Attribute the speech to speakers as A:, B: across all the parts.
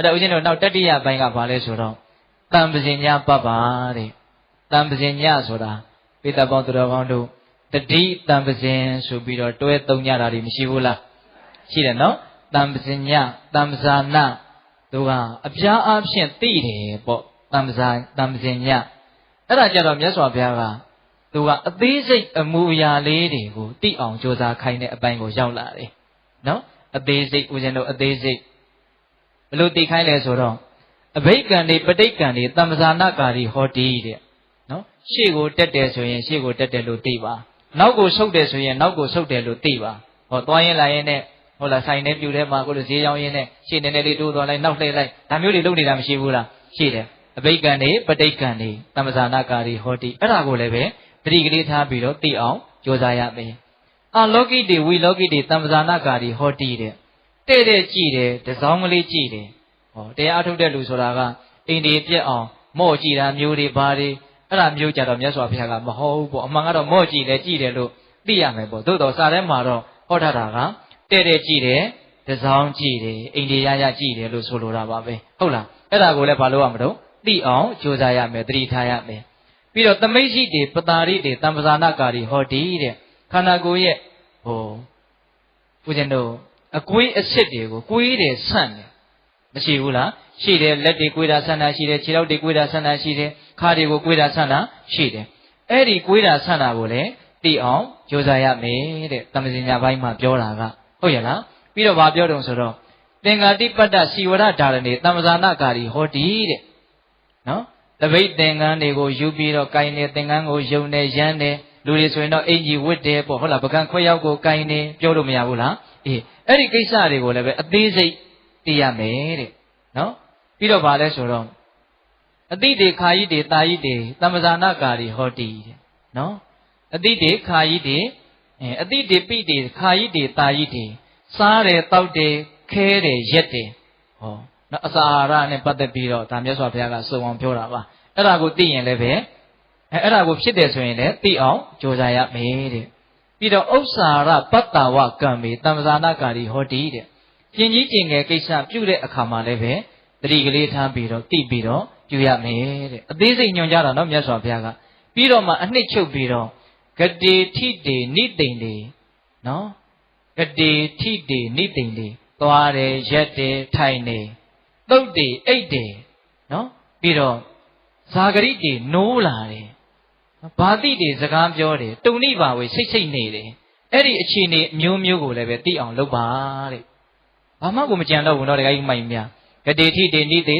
A: အဲ့ဒါဦးဇင်းတို့နောက်တတိယပိုင်းကဘာလဲဆိုတော့တံပဇင်ညာပပ္ပါတဲ့တံပဇင်ညာဆိုတာပိဿပေါင်းသူတော်ကောင်းတို့တတိတံပဇင်ဆိုပြီးတော့တွဲသုံးကြတာတွေမရှိဘူးလားရှိတယ်နော်တံပဇင်ညာတံပဇာနာတို့ကအပြားအဖြင့်သိတယ်ပေါ့တံပဇာတံပဇင်ညာအဲ့ဒါကြတော့မြတ်စွာဘုရားကသူကအသေးစိတ်အမူအရာလေးတွေကိုသိအောင်ကြိုးစားခိုင်းတဲ့အပိုင်းကိုရောက်လာတယ်နော်အသေးစိတ်ဦးဇင်းတို့အသေးစိတ် ဘလို့သိခိုင်းလဲဆိုတော့အဘိက္ခံတွေပဋိက္ခံတွေတမ္ပဇာနာကာရီဟောတိတဲ့နော်ရှေ့ကိုတက်တယ်ဆိုရင်ရှေ့ကိုတက်တယ်လို့သိပါနောက်ကိုဆုတ်တယ်ဆိုရင်နောက်ကိုဆုတ်တယ်လို့သိပါဟောသွားရင်လာရင်နဲ့ဟုတ်လားဆိုင်နေပြူထဲမှာကိုလိုဈေးရောင်းရင်းနဲ့ရှေ့နေနေလေးတိုးသွားလိုက်နောက်လှည့်လိုက်ဒါမျိုးတွေလုပ်နေတာမရှိဘူးလားရှိတယ်အဘိက္ခံတွေပဋိက္ခံတွေတမ္ပဇာနာကာရီဟောတိအဲ့ဒါကိုလည်းပဲတတိကလေးထားပြီးတော့သိအောင်ကြိုးစားရမယ်အာလောကိတေဝိလောကိတေတမ္ပဇာနာကာရီဟောတိတဲ့ တဲ့တဲ့ကြည့်တယ်တစောင်းကလေးကြည့်တယ်ဟောတရားအထုတ်တဲ့လူဆိုတာကအိန္ဒိပြက်အောင်မော့ကြည့်တာမျိုးတွေဘာတွေအဲ့ဒါမျိုးကြတော့မြတ်စွာဘုရားကမဟုတ်ဘူးပေါ့အမှန်ကတော့မော့ကြည့်တယ်ကြည့်တယ်လို့သိရမယ်ပေါ့သို့တော်စာထဲမှာတော့ဟောထားတာကတဲ့တဲ့ကြည့်တယ်တစောင်းကြည့်တယ်အိန္ဒိယရကြည့်တယ်လို့ဆိုလိုတာပါပဲဟုတ်လားအဲ့ဒါကိုလည်းဘာလို့ရမလို့သိအောင်ကြိုးစားရမယ်သတိထားရမယ်ပြီးတော့သမိတ်ရှိတွေပတာရိတွေတံပဇာနာကာရီဟောဒီတဲ့ခန္ဓာကိုယ်ရဲ့ဟိုဦးဇင်းတို့ အကွေးအစ်စ်တွေကိုကွေးတယ်ဆန့်တယ်မရှိဘူးလားရှိတယ်လက်တွေကိုွေးတာဆန့်တာရှိတယ်ခြေထောက်တွေကိုွေးတာဆန့်တာရှိတယ်ခါတွေကိုကွေးတာဆန့်တာရှိတယ်အဲ့ဒီကွေးတာဆန့်တာကိုလည်းသိအောင်ကြိုးစားရမယ်တဲ့တမစင်ညာဘိုင်းမှာပြောတာကဟုတ်ရဲ့လားပြီးတော့ဗာပြောတုံဆိုတော့သင်္ဃာတိပတ္တစီဝရဓာရဏေတမ္ပဇာနာကာရီဟောတိတဲ့နော်တပိတ်သင်္ကန်းတွေကိုယူပြီးတော့ကိုင်းနေသင်္ကန်းကိုယုံနေရမ်းနေလူတွေဆိုရင်တော့အင်ကြီးဝတ်တယ်ပေါ့ဟုတ်လားပကံခွဲရောက်ကိုကိုင်းနေပြောလို့မရဘူးလားအေး အဲ့ဒီကိစ္စတွေကိုလည်းပဲအသေးစိတ်သိရမယ်တဲ့နော်ပြီးတော့ဗာလဲဆိုတော့အတိတေခာယိတေတာယိတေတမ္ပဇာနာကာရီဟောတိတဲ့နော်အတိတေခာယိတေအဲအတိတေပိတေခာယိတေတာယိတေစားတယ်တောက်တယ်ခဲတယ်ရက်တယ်ဟောနော်အစာအာဟာရနဲ့ပတ်သက်ပြီးတော့ဒါမြတ်စွာဘုရားကစုံအောင်ပြောတာပါအဲ့ဒါကိုသိရင်လည်းပဲအဲအဲ့ဒါကိုဖြစ်တယ်ဆိုရင်လည်းသိအောင်ကြိုးစားရမယ်တဲ့ ပြီးတော့ဥစ္စာရပတ္တဝကံမေတမ္ပဇာနာကာရီဟောတိတဲ့ကျင်ကြီးကျင်ငယ်ကိစ္စပြုတဲ့အခါမှာလည်းပဲတတိကလေးထားပြီးတော့သိပြီးတော့ပြုရမယ်တဲ့အသေးစိတ်ညွှန်ကြတာနော်မြတ်စွာဘုရားကပြီးတော့မှအနှစ်ချုပ်ပြီးတော့ဂတိထိတေနိတိန်တေနော်ဂတိထိတေနိတိန်တေသွားတယ်ရက်တယ်ထိုင်နေသုတ်တေအိတ်တယ်နော်ပြီးတော့ဇာဂရိတေနိုးလာတယ် ဘာတိတွေစကားပြောတယ်တုန်နိပါဝေစိတ်စိတ်နေတယ်အဲ့ဒီအခြေအနေမျိုးမျိုးကိုလည်းပဲသိအောင်လုပ်ပါတဲ့ဘာမှကိုမကြံတော့ဘူးတော့တခါကြီးမိုင်များဂတိတိတေနိတေ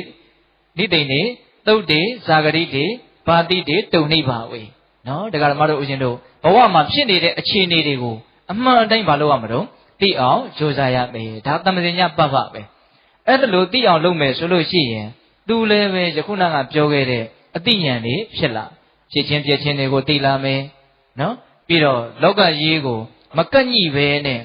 A: နိတိနေသုတ်တေဇာဂရိတေဘာတိတေတုန်နိပါဝေနော်တခါဓမ္မတို့ဦးရှင်တို့ဘဝမှာဖြစ်နေတဲ့အခြေအနေတွေကိုအမှန်အတိုင်းမလုပ်ရမလို့သိအောင်ကြိုးစားရမယ်ဒါသမဇင်ညပပပဲအဲ့ဒါလို့သိအောင်လုပ်မယ်ဆိုလို့ရှိရင် तू လည်းပဲယခုနကပြောခဲ့တဲ့အသိဉာဏ်တွေဖြစ်လာ ဖြစ်ချင်းပြချင်းတွေကိုသိလာမယ်နော်ပြီးတော့လောကကြီးကို မကန့်ညိပဲနဲ့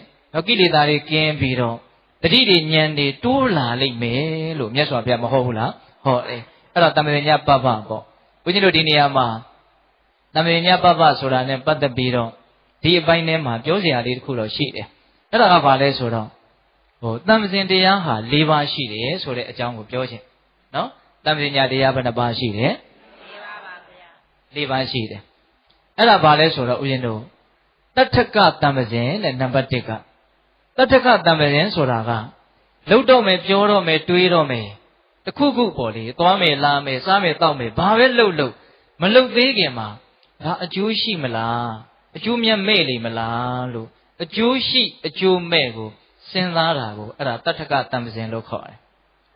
A: ကိလေသာတွေကင်းပြီးတော့တတိတွေဉာဏ်တွေတိုးလာလိမ့်မယ်လို့မြတ်စွာဘုရားမဟုတ်ဘူးလားဟောတယ်အဲ့တော့တမန်ညပပပေါ့ဘုန်းကြီးတို့ဒီနေရာမှာတမန်ညပပဆိုတာနဲ့ပတ်သက်ပြီးတော့ဒီအပိုင်းထဲမှာပြောစရာလေးတစ်ခုတော့ရှိတယ်အဲ့ဒါကဘာလဲဆိုတော့ဟိုတမ္ပဇင်တရားဟာ၄ပါးရှိတယ်ဆိုတဲ့အကြောင်းကိုပြောခြင်းနော်တမ္ပဇင်ညာတရားဘယ်နှပါးရှိတယ်၄ပါးပါဗျာ ၄ပါးရှိတယ်အဲ့ဒါဘာလဲဆိုတော့ဦးဇင်းတို့တထကတမ္ပဇင်တဲ့နံပါတ်1ကတထကတမ္ပဇင်ဆိုတာကလှုပ်တော့မယ်ပြောတော့မယ်တွေးတော့မယ်တခုခုပေါ့လေသွားမယ်လာမယ်စားမယ်တောက်မယ်ဘာပဲလှုပ်လှုပ်မလှုပ်သေးခင်မှာဒါအကျိုးရှိမလားအကျိုးမြတ်မဲ့လိမ့်မလားလို့အကျိုးရှိအကျိုးမဲ့ကိုစဉ်းစားတာကိုအဲ့ဒါတထကတံပစင်လို့ခေါ်တယ်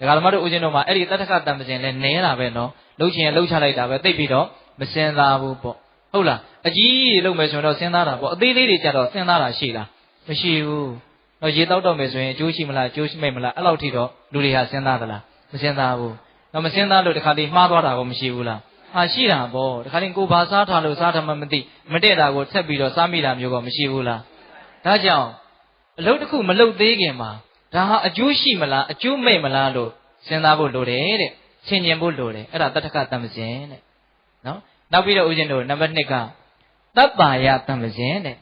A: ။ဒါကဓမ္မတို့ဦးဇင်းတို့မှာအဲ့ဒီတထကတံပစင်လဲနဲတာပဲနော်။လှုပ်ချင်ရင်လှုပ်ချလိုက်တာပဲသိပြီးတော့ မစဉ်းစားဘူးပေါ့။ဟုတ်လား။အကြီးကြီးလှုပ်မယ်ဆိုရင်တော့စဉ်းစားတာပေါ့။အသေးလေးတွေကြတော့စဉ်းစားတာရှိလား။မရှိဘူး။တော့ရေတောက်တော့မယ်ဆိုရင်အကျိုးရှိမလားအကျိုးရှိမဲ့မလားအဲ့လောက်ထိတော့လူတွေဟာစဉ်းစားသလား။မစဉ်းစားဘူး။တော့မစဉ်းစားလို့တခါတည်းမှားသွားတာကောမရှိဘူးလား။ဟာရှိတာပေါ့။တခါတည်းကိုဘာစားထားလို့စားထားမှမသိမတည့်တာကိုဆက်ပြီးတော့စားမိတာမျိုးကောမရှိဘူးလား။ဒါကြောင့်အလုပ်တစ်ခုမလုပ်သေးခင်မှာဒါဟာအကျိုးရှိမလားအကျိုးမဲ့မလားလို့စဉ်းစားဖို့လိုတယ်တဲ့ဆင်ញင်ဖို့လိုတယ်အဲ့ဒါတတ္ထကတမ္ပဇင်တဲ့နော် နောက်ပြီးတော့ဦးဇင်းတို့နံပါတ်2ကတပ်ပါယတမ္ပဇင်တဲ့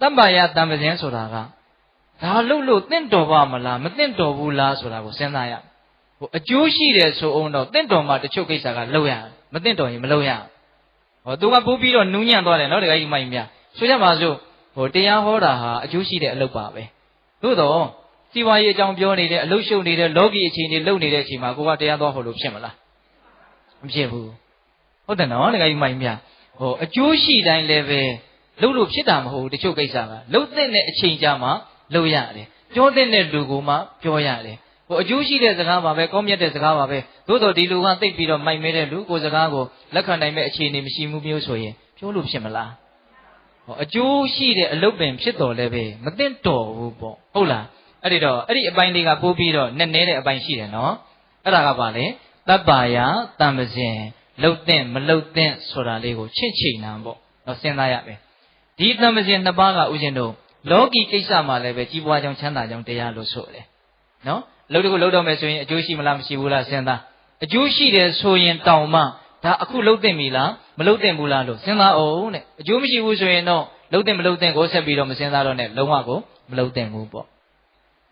A: တပ်ပါယတမ္ပဇင်ဆိုတာကဒါလို့လို့တင့်တော်ပါမလားမတင့်တော်ဘူးလားဆိုတာကိုစဉ်းစားရဟိုအကျိုးရှိတယ်ဆိုအောင်တော့တင့်တော်မှာတချို့ကိစ္စကလုပ်ရတယ်မတင့်တော်ရင်မလုပ်ရဘူးဟောသူကပိုးပြီးတော့နူးညံ့သွားတယ်နော်တခါကြီးမိုင်းမြဆိုကြပါစို့ဟိုတရားဟောတာဟာအကျိုးရှိတဲ့အလုပ်ပါပဲသို့တော့စီဝါရေးအကြောင်းပြောနေတယ်အလုပ်ရှုပ်နေတယ်လောကီအခြေအနေလုပ်နေတဲ့အချိန်မှာကိုကတရားသွားဟောလို့ဖြစ်မလားမဖြစ်ဘူး ဟုတ်တယ်နော်တခါကြီးမိုင်းမြဟိုအကျိုးရှိတိုင်းလည်းပဲလုပ်လို့ဖြစ်တာမဟုတ်ဘူးတချို့ကိစ္စကလုပ်တဲ့အချိန်ကြာမှလုပ်ရတယ်ပြောတဲ့လူကမှပြောရတယ်ဟိုအကျိုးရှိတဲ့စကားပါပဲကောင်းမြတ်တဲ့စကားပါပဲသို့တော်ဒီလူကသိပ်ပြီးတော့မိုက်မဲတဲ့လူကိုစကားကိုလက်ခံနိုင်မဲ့အခြေအနေမရှိမှုမျိုးဆိုရင်ပြောလို့ဖြစ်မလားဟောအကျိုးရှိတဲ့အလုပ်ပင်ဖြစ်တော်လဲပဲမသိတော်ဘူးပေါ့ဟုတ်လားအဲ့ဒီတော့အဲ့ဒီအပိုင်းလေးကပိုးပြီးတော့နက်နဲတဲ့အပိုင်းရှိတယ်နော်အဲ့ဒါကပါလေတပ်ပါယတံပဇင် လှုပ်တဲ့မလှုပ်တဲ့ဆိုတာလေးကိုချင့်ချိန်နံပေါ့တော့စဉ်းစားရမယ်ဒီတံပဇင်နှစ်ပါးကဥရှင်တို့လောကီကိစ္စမှာလည်းပဲကြီးပွားကြောင်းချမ်းသာကြောင်းတရားလို့ဆိုတယ်နော်လှုပ်တကူလှုပ်တော့မယ်ဆိုရင်အကျိုးရှိမလားမရှိဘူးလားစဉ်းစားအကျိုးရှိတယ်ဆိုရင်တောင်မှဒါအခုလှုပ်တဲ့ပြီလားမလှုပ်တဲ့ဘူးလားလို့စဉ်းစားအောင်တဲ့အကျိုးမရှိဘူးဆိုရင်တော့လှုပ်တဲ့မလှုပ်တဲ့ကိုဆက်ပြီးတော့မစဉ်းစားတော့နဲ့လုံးဝကိုမလှုပ်တဲ့ဘူးပေါ့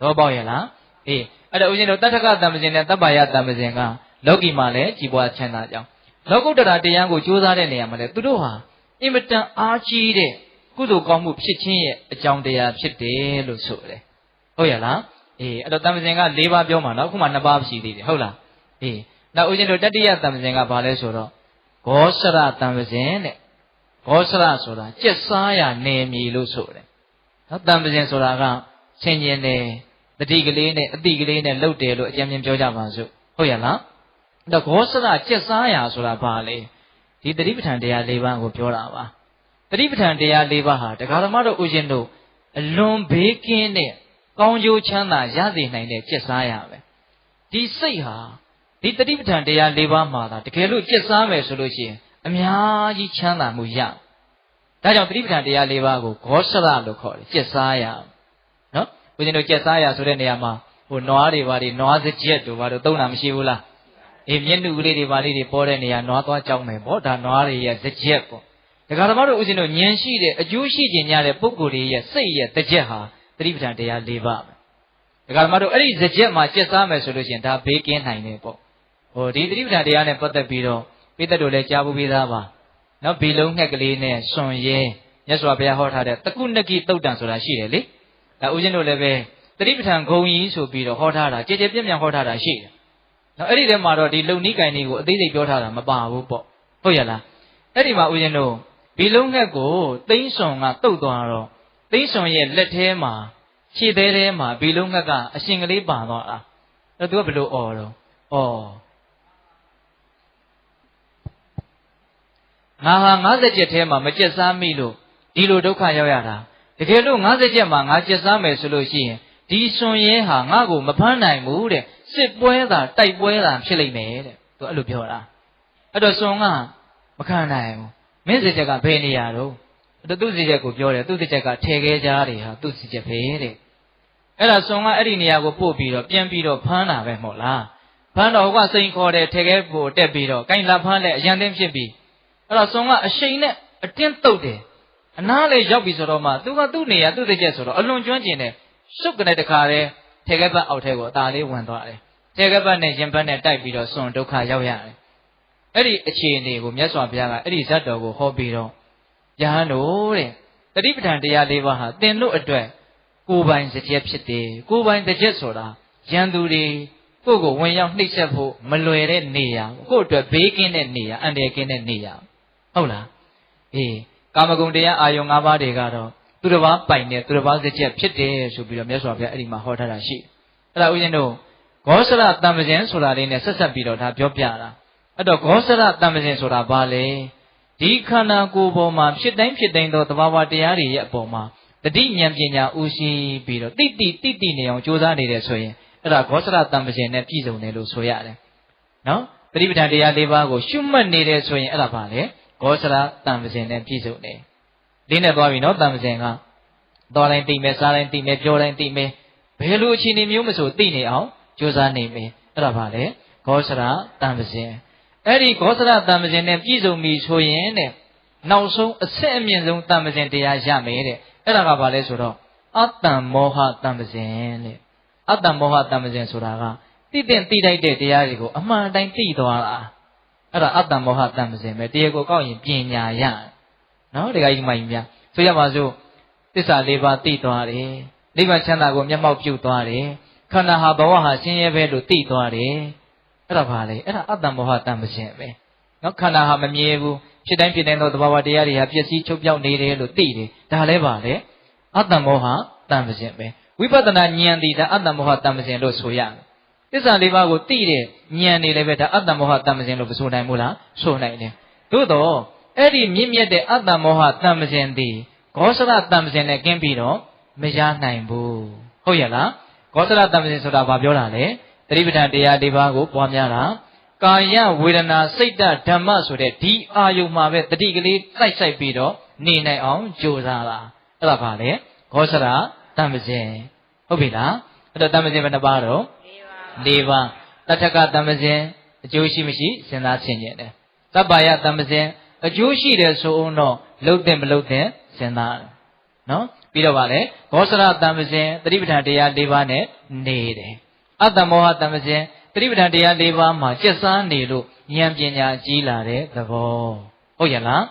A: တော့ပေါ့ရဲ့လားအေးအဲ့ဒါဦးဇင်းတို့တတ္ထကတံပဇင်နဲ့တပ္ပါယတံပဇင်ကလောကီမှာလည်းကြီးပွားချမ်းသာကြောင်း လောကုတ္တရာတရားကိုကြိုးစားတဲ့နေရာမှာလည်းသူတို့ဟာအင်မတန်အားကြီးတဲ့ကုသိုလ်ကောင်းမှုဖြစ်ခြင်းရဲ့အကြောင်းတရားဖြစ်တယ်လို့ဆိုတယ်ဟုတ်ရဲ့လားအေးအဲ့တော့တမ္ပဇင်က၄ပါးပြောမှာနော်အခုမှ၂ပါးရှိသေးတယ်ဟုတ်လားအေးနောက်ဦးဇင်းတို့တတိယတမ္ပဇင်ကဘာလဲဆိုတော့ဂောစရတမ္ပဇင်တဲ့ဂောစရဆိုတာကျက်စားရနေမည်လို့ဆိုတယ်နော်တမ္ပဇင်ဆိုတာကဆင်ញင်တယ်တတိကလေးနဲ့အတိကလေးနဲ့လှုပ်တယ်လို့အကြံဉာဏ်ပြောကြပါစို့ဟုတ်ရဲ့လားအဲ့ တော့ဂောစရကျက်စားရဆိုတာဘာလဲဒီတတိပဋ္ဌာန်တရား၄ပါးကိုပြောတာပါတတိပဋ္ဌာန်တရား၄ပါးဟာတရားဓမ္မတို့ဥရှင်တို့အလွန်ဘေးကင်းတဲ့ကောင်းကျိုးချမ်းသာရစေနိုင်တဲ့ကျက်စားရပဲဒီစိတ်ဟာဒီတတိပဋ္ဌာန်တရား၄ပါးမှာသာတကယ်လို့ကျက်စားမယ်ဆိုလို့ရှိရင်အများကြီးချမ်းသာမှုရဒါကြောင့်တတိပဋ္ဌာန်တရား၄ပါးကိုဂောစရလို့ခေါ်တယ်ကျက်စားရနော်ဦးဇင်းတို့ကျက်စားရဆိုတဲ့နေရာမှာဟိုနွားတွေဘာတွေနွားစကြက်တို့ဘာတို့သုံးတာမရှိဘူးလား အေးမျက်နှုကလေးတွေဘာလေးတွေပေါ်တဲ့နေရာနွားသွားကြောင်းမယ်ပေါ့ဒါနွားတွေရဲ့စကြက်ပေါ့ဒကာသမားတို့ဦးဇင်းတို့ဉာဏ်ရှိတဲ့အကျိုးရှိခြင်းများတဲ့ပုဂ္ဂိုလ်တွေရဲ့စိတ်ရဲ့တကြက်ဟာသတိပဋ္ဌာန်တရား၄ပါးပဲဒကာသမားတို့အဲ့ဒီစကြက်မှာကျက်စားမယ်ဆိုလို့ရှိရင်ဒါဘေးကင်းနိုင်တယ်ပေါ့ဟိုဒီသတိပဋ္ဌာန်တရားနဲ့ပတ်သက်ပြီးတော့ပိသက်တို့လည်းကြားဖို့ပြီးသားပါနော်ဘီလုံးငှက်ကလေးနဲ့စွန်ရဲမြတ်စွာဘုရားဟောထားတဲ့တကုဏကိတုတ်တန်ဆိုတာရှိတယ်လေဒါဦးဇင်းတို့လည်းပဲသတိပဋ္ဌာန်ဂုံကြီးဆိုပြီးတော့ဟောထားတာကြည်ကြည်ပြည့်ပြည့်ဟောထားတာရှိတယ် နော်အဲ့ဒီထဲမှာတော့ဒီလုံနီးကင်လေးကိုအသေးစိတ်ပြောထားတာမပါဘူးပေါ့ဟုတ်ရလားအဲ့ဒီမှာဦးဇင်းတို့ဘီလုံးငှက်ကိုသိန်းစွန်ကတုတ်သွားတော့သိန်းစွန်ရဲ့လက်ထဲမှာခြေသေးထဲမှာဘီလုံးငှက်ကအရှင်ကလေးပါသွားတာအဲ့သူကဘယ်လိုអော်တော့ဩငါဟာ50ချက်ထဲမှာမကျက်စားမိလို့ဒီလိုဒုက္ခရောက်ရတာတကယ်လို့50ချက်မှာငါကျက်စားမယ်ဆိုလို့ရှိရင်ဒီစွန်ရဲဟာငါ့ကိုမဖမ်းနိုင်ဘူးတဲ့ စစ်ပွဲသာတိုက်ပွဲသာဖြစ်လိမ့်မယ်တဲ့သူအဲ့လိုပြောတာအဲ့တော့စွန်ကမခံနိုင်ဘူးမင်းစကြက်ကဘယ်နေရာတော့သူ့စကြက်ကိုပြောတယ်သူ့စကြက်ကထဲခဲကြားတွေဟာသူ့စကြက်ပဲတဲ့အဲ့ဒါဆွန်ကအဲ့ဒီနေရာကိုပို့ပြီးတော့ပြန်ပြီးတော့ဖမ်းတာပဲမဟုတ်လားဖမ်းတော့ဟိုကစိန်ခေါ်တယ်ထဲခဲပို့တက်ပြီးတော့ကိုင်းလာဖမ်းလဲအရန်တင်းဖြစ်ပြီးအဲ့တော့ဆွန်ကအရှိန်နဲ့အတင်းတုတ်တယ်အနားလေရောက်ပြီဆိုတော့မှသူကသူ့နေရာသူ့စကြက်ဆိုတော့အလွန်ကျွမ်းကျင်တယ်ရှုပ်ကနေတခါတည်းထဲခဲပတ်အောက်ထဲကိုအသာလေးဝင်သွားတယ် ထဲခဲပတ်နဲ့ရင်ပတ်နဲ့တိုက်ပြီးတော့ဆွန်ဒုက္ခရောက်ရတယ်အဲ့ဒီအခြေအနေကိုမြတ်စွာဘုရားကအဲ့ဒီဇတ်တော်ကိုဟောပြီးတော့ယဟန်တို့တဲ့တတိပဋ္ဌာန်တရား၄ပါးဟာသင်တို့အတွက်ကိုယ်ပိုင်စကြက်ဖြစ်တယ်ကိုယ်ပိုင်စကြက်ဆိုတာရန်သူတွေကိုယ့်ကိုဝင်ရောက်နှိပ်စက်ဖို့မလွယ်တဲ့နေရာကိုယ့်အတွက်ဘေးကင်းတဲ့နေရာအန္တရာယ်ကင်းတဲ့နေရာဟုတ်လားအေးကာမဂုဏ်တရားအာယုံ၅ပါးတွေကတော့သူတစ်ပါးပိုင်တဲ့သူတစ်ပါးစကြက်ဖြစ်တယ်ဆိုပြီးတော့မြတ်စွာဘုရားအဲ့ဒီမှာဟောထားတာရှိအဲ့ဒါဥရှင်တို့ ဂောစရတံပဇင်ဆိုတာလေးနဲ့ဆက်ဆက်ပြီးတော့ဒါပြောပြတာအဲ့တော့ဂောစရတံပဇင်ဆိုတာဘာလဲဒီခန္ဓာကိုယ်ပေါ်မှာဖြစ်တိုင်းဖြစ်တိုင်းသောသဘာဝတရားတွေရဲ့အပေါ်မှာတတိဉာဏ်ပညာဦးရှိပြီးတော့တိတိတိတိနေအောင်ကြိုးစားနေတယ်ဆိုရင်အဲ့ဒါဂောစရတံပဇင်နဲ့ပြည့်စုံတယ်လို့ဆိုရတယ်နော်တတိပဋ္ဌာန်တရား၄ပါးကိုရှုမှတ်နေတယ်ဆိုရင်အဲ့ဒါဘာလဲဂောစရတံပဇင်နဲ့ပြည့်စုံတယ်လေးနဲ့သွားပြီနော်တံပဇင်ကသွားတိုင်းသိမယ်စားတိုင်းသိမယ်ပြောတိုင်းသိမယ်ဘယ်လိုအခြေအနေမျိုးမဆိုသိနေအောင် ကြိုးစားနေမယ်အဲ့ဒါဘာလဲဂောစရတံပဇင်အဲ့ဒီဂောစရတံပဇင်နဲ့ပြည့်စုံပြီဆိုရင်တဲ့နောက်ဆုံးအဆက်အမြင့်ဆုံးတံပဇင်တရားရမယ်တဲ့အဲ့ဒါကဘာလဲဆိုတော့အတ္တမောဟတံပဇင်တဲ့အတ္တမောဟတံပဇင်ဆိုတာကတိတဲ့တိတိုက်တဲ့တရားတွေကိုအမှန်တိုင်းသိသွားတာအဲ့ဒါအတ္တမောဟတန်ပစဉ်ပဲတရားကိုကောက်ရင်ပညာရနော်ဒီကကြီးမကြီးများဆိုရပါစို့သစ္စာလေးပါးသိသွားတယ်နိဗ္ဗာန်ချမ်းသာကိုမျက်မှောက်ပြုသွားတယ် ခန္ဓာဟာဘဝဟာဆင်းရဲပဲလို့သိသွားတယ်အဲ့ဒါဘာလဲအဲ့ဒါအတ္တမောဟတန်ပစဉ်ပဲနော်ခန္ဓာဟာမမြဲဘူးဖြစ်တိုင်းဖြစ်တိုင်းသောသဘာဝတရားတွေဟာပျက်စီးချုပ်ပြောက်နေတယ်လို့သိတယ်ဒါလည်းပါလေအတ္တမောဟတန်ပစဉ်ပဲဝိပဿနာဉာဏ်တည်တာအတ္တမောဟတန်ပစဉ်လို့ဆိုရတယ်သစ္စာလေးပါးကိုသိတဲ့ဉာဏ်နေလည်းပဲဒါအတ္တမောဟတန်ပစဉ်လို့မဆိုနိုင်ဘူးလားဆိုနိုင်တယ်သို့တော့အဲ့ဒီမြင့်မြတ်တဲ့အတ္တမောဟတန်ပစဉ်တည်ဂောစရတန်ပစဉ်နဲ့ကင်းပြီးတော့မရနိုင်ဘူးဟုတ်ရဲ့လား ဂောစရတန်ပစဉ်ဆိုတာဘာပြောတာလဲတတိပဋ္ဌာန်တရား၄ပါးကိုပွားများတာကာယဝေဒနာစိတ်ဓဓမ္မဆိုတဲ့ဒီအာယုံမှာပဲတတိကလေးတိုက်ဆိုင်ပြီးတော့နေနိုင်အောင်ကြိုးစားတာအဲ့ဒါဘာလဲဂောစရတန်ပစဉ်ဟုတ်ပြီလားအဲ့တော့တန်ပစဉ်ဘယ်နှပါတော့၄ပါးတထကတန်ပစဉ်အကျိုးရှိမရှိစဉ်းစားဆင်ခြင်တယ်သဗ္ဗယတန်ပစဉ်အကျိုးရှိတယ်ဆိုအောင်တော့လှုပ်တဲ့မလှုပ်တဲ့စဉ်းစားတယ်နော် ပြီးတော့ဗာလေဘောစရတံပစဉ်တတိပဋ္ဌာန်တရား၄ပါးနဲ့နေတယ်အတ္တမောဟတံပစဉ်တတိပဋ္ဌာန်တရား၄ပါးမှာကျက်စားနေလို့ဉာဏ်ပညာကြီးလာတဲ့သဘောဟုတ်ရဲ့လား